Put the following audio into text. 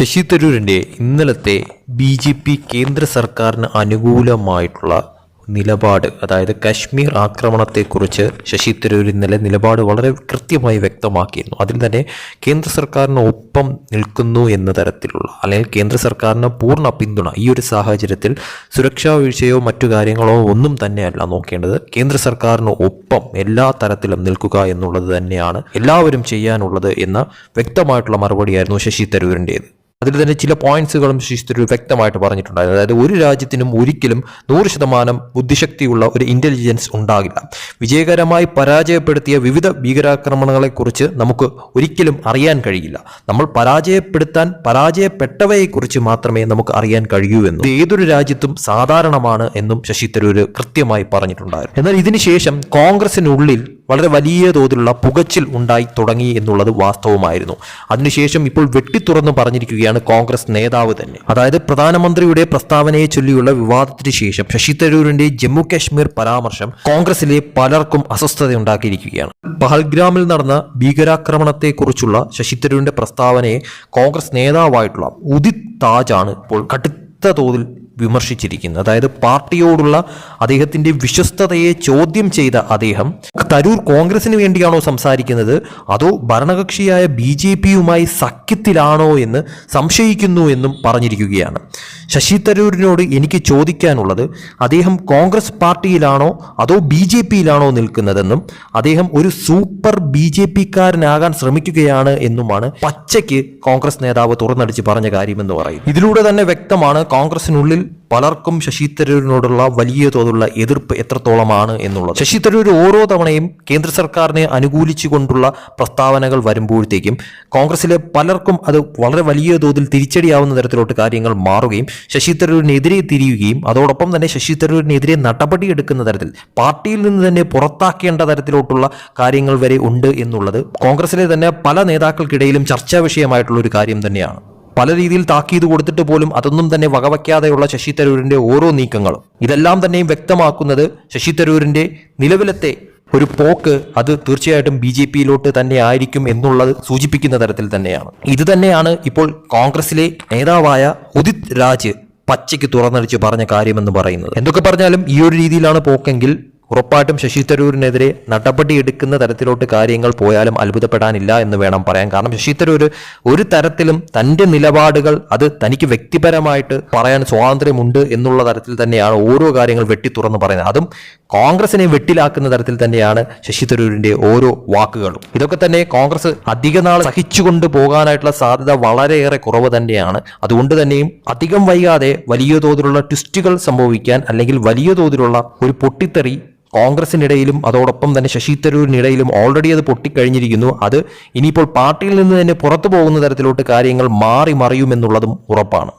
ശശി തരൂരിന്റെ ഇന്നലത്തെ B J P കേന്ദ്ര സർക്കാരിന് അനുകൂലമായിട്ടുള്ള നിലപാട് അതായത് കാശ്മീർ ആക്രമണത്തെക്കുറിച്ച് ശശി തരൂർ ഇന്നലെ നിലപാട് വളരെ കൃത്യമായി വ്യക്തമാക്കിയിരുന്നു. അതിൽ തന്നെ കേന്ദ്ര സർക്കാരിന് ഒപ്പം നിൽക്കുന്നു എന്ന തരത്തിലുള്ള അല്ലെങ്കിൽ കേന്ദ്ര സർക്കാരിന് പൂർണ പിന്തുണ ഈ ഒരു സാഹചര്യത്തിൽ സുരക്ഷാ വീഴ്ചയോ മറ്റു കാര്യങ്ങളോ ഒന്നും തന്നെയല്ല നോക്കേണ്ടത്. കേന്ദ്ര സർക്കാരിന് ഒപ്പം എല്ലാ തരത്തിലും നിൽക്കുക എന്നുള്ളത് തന്നെയാണ് എല്ലാവരും ചെയ്യാനുള്ളത് എന്ന വ്യക്തമായിട്ടുള്ള മറുപടിയായിരുന്നു ശശി തരൂരിന്റേത് അതിൽ തന്നെ ചില പോയിന്റ്സുകളും ശശി വ്യക്തമായിട്ട് പറഞ്ഞിട്ടുണ്ടായിരുന്നു. അതായത് ഒരു രാജ്യത്തിനും ഒരിക്കലും നൂറ് ശതമാനം ബുദ്ധിശക്തിയുള്ള ഒരു ഇന്റലിജൻസ് ഉണ്ടാകില്ല. വിജയകരമായി പരാജയപ്പെടുത്തിയ വിവിധ ഭീകരാക്രമണങ്ങളെക്കുറിച്ച് നമുക്ക് ഒരിക്കലും അറിയാൻ കഴിയില്ല. നമ്മൾ പരാജയപ്പെടുത്താൻ പരാജയപ്പെട്ടവയെക്കുറിച്ച് മാത്രമേ നമുക്ക് അറിയാൻ കഴിയൂ എന്നും. ഏതൊരു രാജ്യത്തും സാധാരണമാണ് എന്നും ശശി തരൂർ കൃത്യമായി പറഞ്ഞിട്ടുണ്ടായിരുന്നു. എന്നാൽ ഇതിനുശേഷം കോൺഗ്രസിനുള്ളിൽ വളരെ വലിയ തോതിലുള്ള പുകച്ചിൽ ഉണ്ടായി തുടങ്ങി എന്നുള്ളത് വാസ്തവമായിരുന്നു. അതിനുശേഷം ഇപ്പോൾ വെട്ടിത്തുറന്ന് പറഞ്ഞിരിക്കുകയാണ് കോൺഗ്രസ് നേതാവ് തന്നെ. അതായത് പ്രധാനമന്ത്രിയുടെ പ്രസ്താവനയെ ചൊല്ലിയുള്ള വിവാദത്തിന് ശേഷം ശശി തരൂരിന്റെ ജമ്മു കാശ്മീർ പരാമർശം കോൺഗ്രസിലെ പലർക്കും അസ്വസ്ഥത ഉണ്ടാക്കിയിരിക്കുകയാണ് പഹൽഗ്രാമിൽ നടന്ന ഭീകരാക്രമണത്തെക്കുറിച്ചുള്ള ശശി തരൂരിന്റെ പ്രസ്താവനയെ കോൺഗ്രസ് നേതാവായിട്ടുള്ള ഉദിത് താജാണ് ഇപ്പോൾ കടുത്ത തോതിൽ വിമർശിച്ചിരിക്കുന്നത് അതായത് പാർട്ടിയോടുള്ള അദ്ദേഹത്തിന്റെ വിശ്വസ്തതയെ ചോദ്യം ചെയ്ത അദ്ദേഹം തരൂർ കോൺഗ്രസിന് വേണ്ടിയാണോ സംസാരിക്കുന്നത്? അതോ ഭരണകക്ഷിയായ ബി ജെ പിയുമായി സഖ്യത്തിലാണോ എന്ന് സംശയിക്കുന്നു എന്നും പറഞ്ഞിരിക്കുകയാണ്. ശശി തരൂരിനോട് എനിക്ക് ചോദിക്കാനുള്ളത് അദ്ദേഹം കോൺഗ്രസ് പാർട്ടിയിലാണോ അതോ ബി ജെ പിയിലാണോ നിൽക്കുന്നതെന്നും അദ്ദേഹം ഒരു സൂപ്പർ ബി ജെ പിക്കാരനാകാൻ ശ്രമിക്കുകയാണ് എന്നുമാണ് പച്ചയ്ക്ക് കോൺഗ്രസ് നേതാവ് തുറന്നടിച്ച് പറഞ്ഞ കാര്യമെന്ന് പറയും ഇതിലൂടെ തന്നെ വ്യക്തമാണ് കോൺഗ്രസിനുള്ളിൽ പലർക്കും ശശി തരൂരിനോടുള്ള വലിയ തോതിലുള്ള എതിർപ്പ് എത്രത്തോളമാണ് എന്നുള്ളത്. ശശി തരൂർ ഓരോ തവണയും കേന്ദ്ര സർക്കാരിനെ അനുകൂലിച്ചുകൊണ്ടുള്ള പ്രസ്താവനകൾ വരുമ്പോഴത്തേക്കും കോൺഗ്രസിലെ പലർക്കും അത് വളരെ വലിയ തോതിൽ തിരിച്ചടിയാവുന്ന തരത്തിലോട്ട് കാര്യങ്ങൾ മാറുകയും ശശി തരൂരിനെതിരെ തിരിയുകയും അതോടൊപ്പം തന്നെ ശശി തരൂരിനെതിരെ നടപടിയെടുക്കുന്ന തരത്തിൽ പാർട്ടിയിൽ നിന്ന് തന്നെ പുറത്താക്കേണ്ട തരത്തിലോട്ടുള്ള കാര്യങ്ങൾ വരെ ഉണ്ട് എന്നുള്ളത് കോൺഗ്രസിലെ തന്നെ പല നേതാക്കൾക്കിടയിലും ചർച്ചാ വിഷയമായിട്ടുള്ള ഒരു കാര്യം തന്നെയാണ്. പല രീതിയിൽ താക്കീത് കൊടുത്തിട്ട് പോലും അതൊന്നും തന്നെ വകവയ്ക്കാതെയുള്ള ശശി തരൂരിന്റെ ഓരോ നീക്കങ്ങളും. ഇതെല്ലാം തന്നെയും വ്യക്തമാക്കുന്നത് ശശി തരൂരിന്റെ നിലവിലത്തെ ഒരു പോക്ക് അത് തീർച്ചയായിട്ടും ബി ജെ പിയിലോട്ട് തന്നെ ആയിരിക്കും എന്നുള്ളത് സൂചിപ്പിക്കുന്ന തരത്തിൽ തന്നെയാണ്. ഇത് തന്നെയാണ് ഇപ്പോൾ കോൺഗ്രസിലെ നേതാവായ ഉദിത് രാജ് പച്ചയ്ക്ക് തുറന്നടിച്ച് പറഞ്ഞ കാര്യമെന്ന് പറയുന്നത്. എന്തൊക്കെ പറഞ്ഞാലും ഈ ഒരു രീതിയിലാണ് പോക്കെങ്കിൽ ഉറപ്പായിട്ടും ശശി തരൂരിനെതിരെ നടപടി എടുക്കുന്ന തരത്തിലോട്ട് കാര്യങ്ങൾ പോയാലും അത്ഭുതപ്പെടാനില്ല എന്ന് വേണം പറയാൻ. കാരണം ശശി തരൂർ ഒരു തരത്തിലും തന്റെ നിലപാടുകൾ അത് തനിക്ക് വ്യക്തിപരമായിട്ട് പറയാൻ സ്വാതന്ത്ര്യമുണ്ട് എന്നുള്ള തരത്തിൽ തന്നെയാണ് ഓരോ കാര്യങ്ങൾ വെട്ടി തുറന്ന് പറയുന്നത്. അതും കോൺഗ്രസിനെ വെട്ടിലാക്കുന്ന തരത്തിൽ തന്നെയാണ് ശശി തരൂരിന്റെ ഓരോ വാക്കുകളും. ഇതൊക്കെ തന്നെ കോൺഗ്രസ് അധിക നാൾ സഹിച്ചുകൊണ്ട് പോകാനായിട്ടുള്ള സാധ്യത വളരെയേറെ കുറവ് തന്നെയാണ്. അതുകൊണ്ട് തന്നെയും അധികം വൈകാതെ വലിയ തോതിലുള്ള ട്വിസ്റ്റുകൾ സംഭവിക്കാൻ അല്ലെങ്കിൽ വലിയ തോതിലുള്ള ഒരു പൊട്ടിത്തെറി കോൺഗ്രസിനിടയിലും അതോടൊപ്പം തന്നെ ശശി തരൂരിനിടയിലും ഓൾറെഡി അത് പൊട്ടിക്കഴിഞ്ഞിരിക്കുന്നു. അത് ഇനിയിപ്പോൾ പാർട്ടിയിൽ നിന്ന് തന്നെ പുറത്തു പോകുന്ന തരത്തിലോട്ട് കാര്യങ്ങൾ മാറി മറിയുമെന്നുള്ളതും ഉറപ്പാണ്.